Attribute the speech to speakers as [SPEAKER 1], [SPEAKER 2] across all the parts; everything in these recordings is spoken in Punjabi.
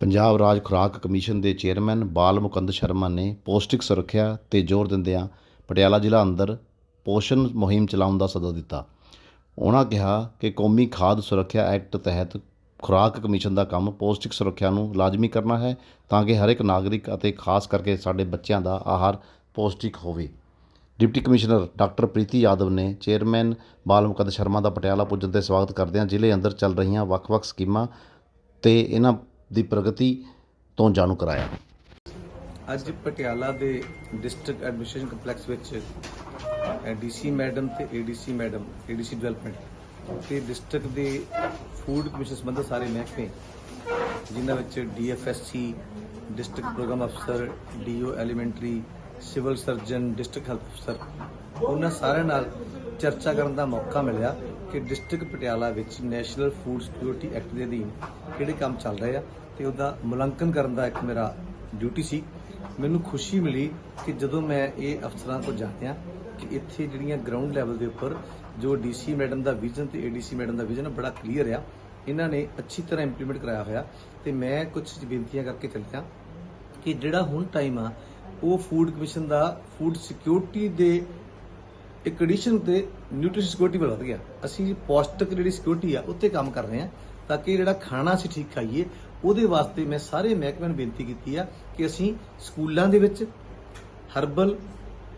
[SPEAKER 1] ਪੰਜਾਬ ਰਾਜ ਖੁਰਾਕ ਕਮਿਸ਼ਨ ਦੇ ਚੇਅਰਮੈਨ ਬਾਲ ਮੁਕੰਦ ਸ਼ਰਮਾ ਨੇ ਪੌਸ਼ਟਿਕ ਸੁਰੱਖਿਆ ਤੇ ਜ਼ੋਰ ਦਿੰਦਿਆਂ ਪਟਿਆਲਾ ਜ਼ਿਲ੍ਹਾ ਅੰਦਰ ਪੋਸ਼ਣ ਮੁਹਿੰਮ ਚਲਾਉਣ ਦਾ ਸੱਦਾ ਦਿੱਤਾ। ਉਹਨਾਂ ਕਿਹਾ ਕਿ ਕੌਮੀ ਖਾਦ ਸੁਰੱਖਿਆ ਐਕਟ ਤਹਿਤ ਖੁਰਾਕ ਕਮਿਸ਼ਨ ਦਾ ਕੰਮ ਪੌਸ਼ਟਿਕ ਸੁਰੱਖਿਆ ਨੂੰ ਲਾਜ਼ਮੀ ਕਰਨਾ ਹੈ ਤਾਂ ਕਿ ਹਰ ਇੱਕ ਨਾਗਰਿਕ ਅਤੇ ਖਾਸ ਕਰਕੇ ਸਾਡੇ ਬੱਚਿਆਂ ਦਾ ਆਹਾਰ ਪੌਸ਼ਟਿਕ ਹੋਵੇ। Deputy commissioner doctor Preeti Yadav ਨੇ ਚੇਅਰਮੈਨ ਬਾਲ ਮੁਕੰਦ ਸ਼ਰਮਾ ਦਾ ਪਟਿਆਲਾ ਪੁੱਜਣ ਤੇ ਸਵਾਗਤ ਕਰਦਿਆਂ ਜ਼ਿਲ੍ਹੇ ਅੰਦਰ ਚੱਲ ਰਹੀਆਂ ਵੱਖ-ਵੱਖ ਸਕੀਮਾਂ ਤੇ ਇਹਨਾਂ ਦੀ ਪ੍ਰਗਤੀ ਤੋਂ ਜਾਣੂ ਕਰਾਇਆ।
[SPEAKER 2] ਅੱਜ ਪਟਿਆਲਾ ਦੇ ਡਿਸਟ੍ਰਿਕਟ ਐਡਮਿਨਿਸਟ੍ਰੇਸ਼ਨ ਕੰਪਲੈਕਸ ਵਿੱਚ ਡੀਸੀ ਮੈਡਮ ਤੇ ਏਡੀਸੀ ਮੈਡਮ, ਏਡੀਸੀ ਡਿਵੈਲਪਮੈਂਟ ਤੇ ਡਿਸਟ੍ਰਿਕਟ ਦੇ ਫੂਡ ਕਮਿਸ਼ਨ ਸੰਬੰਧਿਤ ਸਾਰੇ ਮਹਿਕਮੇ, ਜਿਨ੍ਹਾਂ ਵਿੱਚ ਡੀਐਫਐਸਸੀ, ਡਿਸਟ੍ਰਿਕਟ ਪ੍ਰੋਗਰਾਮ ਅਫਸਰ, DO elementary, civil surgeon, district health ਅਫਸਰ, ਉਹਨਾਂ ਸਾਰਿਆਂ ਨਾਲ ਚਰਚਾ ਕਰਨ ਦਾ ਮੌਕਾ ਮਿਲਿਆ। ਕਿ ਡਿਸਟ੍ਰਿਕਟ ਪਟਿਆਲਾ ਵਿੱਚ ਨੈਸ਼ਨਲ ਫੂਡ ਸਿਕਿਉਰਿਟੀ ਐਕਟ ਦੇ ਅਧੀਨ ਕਿਹੜੇ ਕੰਮ ਚੱਲ ਰਹੇ ਆ ਤੇ ਉਹਦਾ ਮੁਲਾਂਕਣ ਕਰਨ ਦਾ ਇੱਕ ਮੇਰਾ ਡਿਊਟੀ ਸੀ। ਮੈਨੂੰ ਖੁਸ਼ੀ ਮਿਲੀ ਕਿ ਜਦੋਂ ਮੈਂ ਇਹ ਅਫਸਰਾਂ ਤੋਂ ਜਾਂਦਿਆਂ ਕਿ ਇੱਥੇ ਜਿਹੜੀਆਂ ਗਰਾਊਂਡ ਲੈਵਲ ਦੇ ਉੱਪਰ ਜੋ ਡੀਸੀ ਮੈਡਮ ਦਾ ਵਿਜ਼ਨ ਤੇ ਏਡੀਸੀ ਮੈਡਮ ਦਾ ਵਿਜ਼ਨ ਬੜਾ ਕਲੀਅਰ ਆ। ਇਹਨਾਂ ਨੇ ਅੱਛੀ ਤਰ੍ਹਾਂ ਇੰਪਲੀਮੈਂਟ ਕਰਾਇਆ ਹੋਇਆ ਤੇ ਮੈਂ ਕੁਝ ਬੇਨਤੀਆਂ ਕਰਕੇ ਚੱਲਿਆ ਕਿ ਜਿਹੜਾ ਹੁਣ ਟਾਈਮ ਆ, ਉਹ ਫੂਡ ਕਮਿਸ਼ਨ ਦਾ ਫੂਡ ਸਿਕਿਉਰਿਟੀ ਦੇ ਇੱਕ ਕੰਡੀਸ਼ਨ ਤੇ ਨਿਊਟ੍ਰੀਸ਼ਨ ਸਿਕਿਉਰਿਟੀ ਵੱਲ ਵਧ ਗਿਆ। ਅਸੀਂ ਪੌਸ਼ਟਿਕ ਜਿਹੜੀ ਸਿਕਿਉਰਿਟੀ ਆ ਉੱਤੇ ਕੰਮ ਕਰ ਰਹੇ ਹਾਂ ਤਾਂ ਕਿ ਜਿਹੜਾ ਖਾਣਾ ਅਸੀਂ ਠੀਕ ਖਾਈਏ, ਉਹਦੇ ਵਾਸਤੇ ਮੈਂ ਸਾਰੇ ਮਹਿਕਮਿਆਂ ਨੂੰ ਬੇਨਤੀ ਕੀਤੀ ਆ ਕਿ ਅਸੀਂ ਸਕੂਲਾਂ ਦੇ ਵਿੱਚ ਹਰਬਲ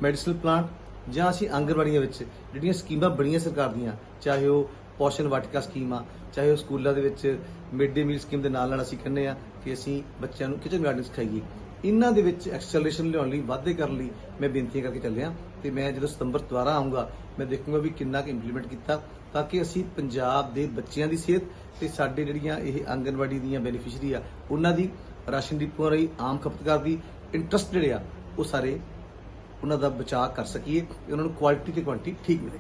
[SPEAKER 2] ਮੈਡੀਸਨਲ ਪਲਾਂਟ ਜਾਂ ਅਸੀਂ ਆਂਗਣਵਾੜੀਆਂ ਵਿੱਚ ਜਿਹੜੀਆਂ ਸਕੀਮਾਂ ਬਣੀਆਂ ਸਰਕਾਰ ਦੀਆਂ, ਚਾਹੇ ਉਹ ਪੋਸ਼ਣ ਵਾਟਿਕਾ ਸਕੀਮ ਆ, ਚਾਹੇ ਉਹ ਸਕੂਲਾਂ ਦੇ ਵਿੱਚ ਮਿਡ ਡੇ ਮੀਲ ਸਕੀਮ ਦੇ ਨਾਲ ਨਾਲ ਅਸੀਂ ਕਹਿੰਦੇ ਆ ਕਿ ਅਸੀਂ ਬੱਚਿਆਂ ਨੂੰ ਕਿਚਨ ਗਾਰਡਨ ਸਿਖਾਈਏ। ਇਹਨਾਂ ਦੇ ਵਿੱਚ ਐਕਸਲਰੇਸ਼ਨ ਲਿਆਉਣ ਲਈ, ਵਾਧੇ ਕਰਨ ਲਈ ਮੈਂ ਬੇਨਤੀਆਂ ਕਰਕੇ ਚੱਲਿਆ ਤੇ ਮੈਂ ਜਦੋਂ ਸਤੰਬਰ ਦੁਆਰਾ ਆਉਂਗਾ ਮੈਂ ਦੇਖੂੰਗਾ ਵੀ ਕਿੰਨਾ ਕੁ ਇੰਪਲੀਮੈਂਟ ਕੀਤਾ ਤਾਂ ਕਿ ਅਸੀਂ ਪੰਜਾਬ ਦੇ ਬੱਚਿਆਂ ਦੀ ਸਿਹਤ ਤੇ ਸਾਡੇ ਜਿਹੜੀਆਂ ਇਹ ਆਂਗਨਵਾੜੀ ਦੀਆਂ ਬੈਨੀਫੀਸ਼ੀਅਰੀ ਆ, ਉਹਨਾਂ ਦੀ ਰਾਸ਼ਨ ਡਿਪੂਆਂ ਰਹੀ ਆਮ ਖਪਤਕਾਰ ਦੀ ਇੰਟਰਸਟ ਜਿਹੜੇ ਆ, ਉਹ ਸਾਰੇ ਉਹਨਾਂ ਦਾ ਬਚਾਅ ਕਰ ਸਕੀਏ ਤੇ ਉਹਨਾਂ ਨੂੰ ਕੁਆਲਿਟੀ ਤੇ ਕੁਆਂਟੀਟੀ ਠੀਕ ਮਿਲੇ।